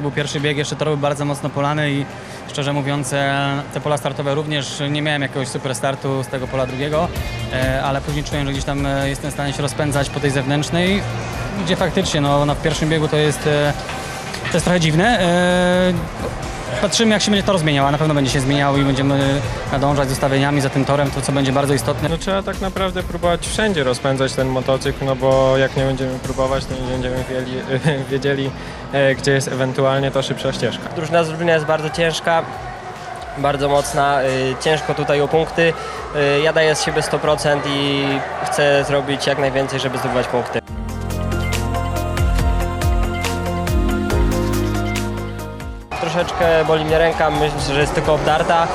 był pierwszy bieg, jeszcze tor był bardzo mocno polany i szczerze mówiąc e, te pola startowe również nie miałem jakiegoś super startu z tego pola drugiego, e, ale później czułem, że gdzieś tam e, jestem w stanie się rozpędzać po tej zewnętrznej, gdzie faktycznie no, no w pierwszym biegu to jest, to jest trochę dziwne. E, Patrzymy, jak się będzie tor zmieniał, a na pewno będzie się zmieniał i będziemy nadążać z ustawieniami za tym torem, to co będzie bardzo istotne. No trzeba tak naprawdę próbować wszędzie rozpędzać ten motocykl, no bo jak nie będziemy próbować, to nie będziemy wiedzieli, wiedzieli e, gdzie jest ewentualnie to szybsza ścieżka. Drużyna z Lublina jest bardzo ciężka, bardzo mocna, y, ciężko tutaj o punkty. Ja daję z siebie 100% i chcę zrobić jak najwięcej, żeby zdobywać punkty. Troszeczkę boli mnie ręka, myślę, że jest tylko obdarta.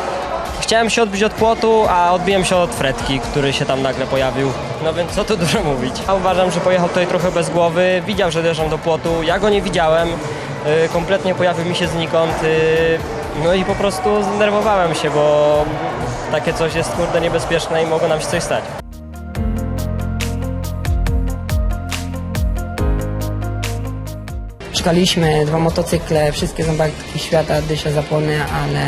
Chciałem się odbić od płotu, a odbiłem się od fretki, który się tam nagle pojawił. No więc co tu dużo mówić. Ja uważam, że pojechał tutaj trochę bez głowy, widział, że dojeżdżam do płotu, ja go nie widziałem, y, kompletnie pojawił mi się znikąd. y, No i po prostu zdenerwowałem się, bo takie coś jest kurde niebezpieczne i mogło nam się coś stać. Szukaliśmy dwa motocykle, wszystkie zębatki świata, dysze, zapłony, ale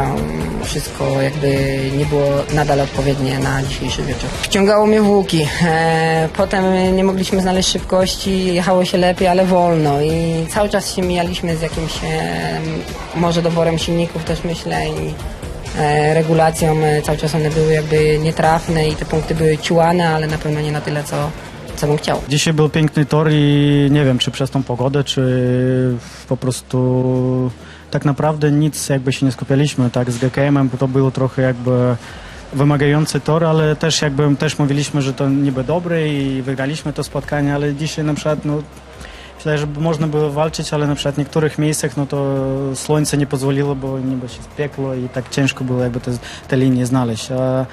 em, wszystko jakby nie było nadal odpowiednie na dzisiejszy wieczór. Wciągało mnie w łuki. E, potem nie mogliśmy znaleźć szybkości, jechało się lepiej, ale wolno i cały czas się mijaliśmy z jakimś em, może doborem silników też myślę i e, regulacją. E, Cały czas one były jakby nietrafne i te punkty były ciłane, ale na pewno nie na tyle, co, co bym chciał. Dzisiaj był piękny tor i nie wiem, czy przez tą pogodę, czy po prostu tak naprawdę nic jakby się nie skupialiśmy, tak, z GKM-em to było trochę jakby wymagający tor, ale też jakby też mówiliśmy, że to niby dobry i wygraliśmy to spotkanie, ale dzisiaj na przykład no, myślę, że można było walczyć, ale na przykład w niektórych miejscach no to słońce nie pozwoliło, bo niby się spiekło i tak ciężko było jakby te, te linie znaleźć. A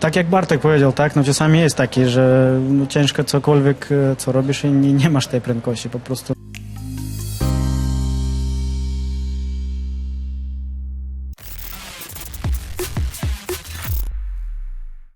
tak jak Bartek powiedział, tak, no czasami jest takie, że no ciężko cokolwiek, e, co robisz i nie, nie masz tej prędkości po prostu.